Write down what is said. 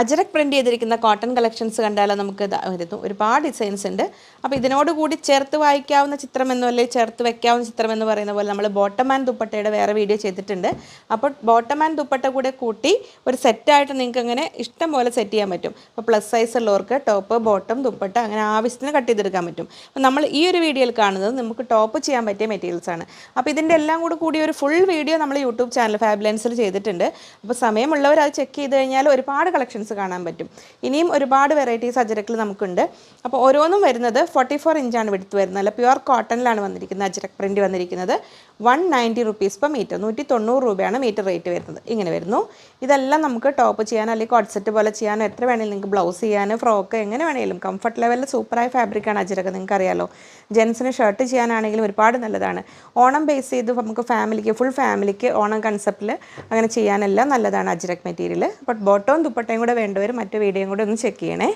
Ajrakh print ചെയ്തിരിക്കുന്ന cotton collections കണ്ടാൽ നമുക്ക് വരുന്നു. ഒരുപാട് ഡിസൈൻസ് ഉണ്ട്. അപ്പോൾ ഇതിനോട് കൂടി ചേർത്ത് വായിക്കാവുന്ന ചിത്രമെന്നോ അല്ലെങ്കിൽ ചേർത്ത് വെക്കാവുന്ന ചിത്രം എന്ന് പറയുന്ന പോലെ നമ്മൾ ബോട്ടം ആൻഡ് ദുപ്പട്ടയുടെ വേറെ വീഡിയോ ചെയ്തിട്ടുണ്ട്. അപ്പോൾ ബോട്ടം ആൻഡ് ദുപ്പട്ട കൂടെ കൂട്ടി ഒരു സെറ്റായിട്ട് നിങ്ങൾക്ക് അങ്ങനെ ഇഷ്ടം പോലെ സെറ്റ് ചെയ്യാൻ പറ്റും. അപ്പോൾ പ്ലസ് സൈസ് ഉള്ളവർക്ക് ടോപ്പ് ബോട്ടം ദുപ്പട്ട അങ്ങനെ ആവശ്യത്തിന് കട്ട് ചെയ്തെടുക്കാൻ പറ്റും. അപ്പോൾ നമ്മൾ ഈ ഒരു വീഡിയോയിൽ കാണുന്നത് നമുക്ക് ടോപ്പ് ചെയ്യാൻ പറ്റിയ മെറ്റീരിയൽസ് ആണ്. അപ്പോൾ ഇതിന്റെ എല്ലാം കൂടെ കൂടി ഒരു ഫുൾ വീഡിയോ നമ്മൾ യൂട്യൂബ് ചാനൽ ഫാബ്ലൻസിൽ ചെയ്തിട്ടുണ്ട്. അപ്പോൾ സമയമുള്ളവർ അത് ചെക്ക് ചെയ്ത് കഴിഞ്ഞാൽ ഒരുപാട് കളക്ഷൻസ് കാണാൻ പറ്റും. ഇനിയും ഒരുപാട് വെറൈറ്റീസ് അജരക്കിൽ നമുക്കുണ്ട്. അപ്പോൾ ഓരോന്നും വരുന്നത് ഫോർട്ടി ഫോർ ഇഞ്ചാണ് വിടുത്ത് വരുന്നത്. അല്ല പ്യുവർ കോട്ടണിലാണ് വന്നിരിക്കുന്നത് അജരക് പ്രിന്റ് വന്നിരിക്കുന്നത്. One ninety rupees per metre നൂറ്റി തൊണ്ണൂറ് രൂപയാണ് മീറ്റർ റേറ്റ് വരുന്നത്. ഇങ്ങനെ വരുന്നു. ഇതെല്ലാം നമുക്ക് ടോപ്പ് ചെയ്യാൻ അല്ലെങ്കിൽ കോഡ്സെറ്റ് പോലെ ചെയ്യാൻ എത്ര വേണമെങ്കിലും നിങ്ങൾക്ക് ബ്ലൗസ് ചെയ്യാനോ ഫ്രോക്ക് എങ്ങനെ വേണമെങ്കിലും കംഫർട്ട് ലെവലിൽ സൂപ്പറായ ഫാബ്രിക്കാണ് അജരക് നിങ്ങൾക്ക് അറിയാലോ ജെൻസിന് ഷർട്ട് ചെയ്യാനാണെങ്കിലും ഒരുപാട് നല്ലതാണ്. ഓണം ബേസ് ചെയ്ത് നമുക്ക് ഫാമിലിക്ക് ഫുൾ ഫാമിലിക്ക് ഓണം കൺസെപ്റ്റിൽ അങ്ങനെ ചെയ്യാനെല്ലാം നല്ലതാണ് അജരക് മെറ്റീരിയൽ ബട്ട് ബോട്ടവും ദുപ്പട്ടയും കൂടെ വേണ്ടവർ മറ്റു വീഡിയോയും കൂടെ ഒന്ന് ചെക്ക് ചെയ്യണേ.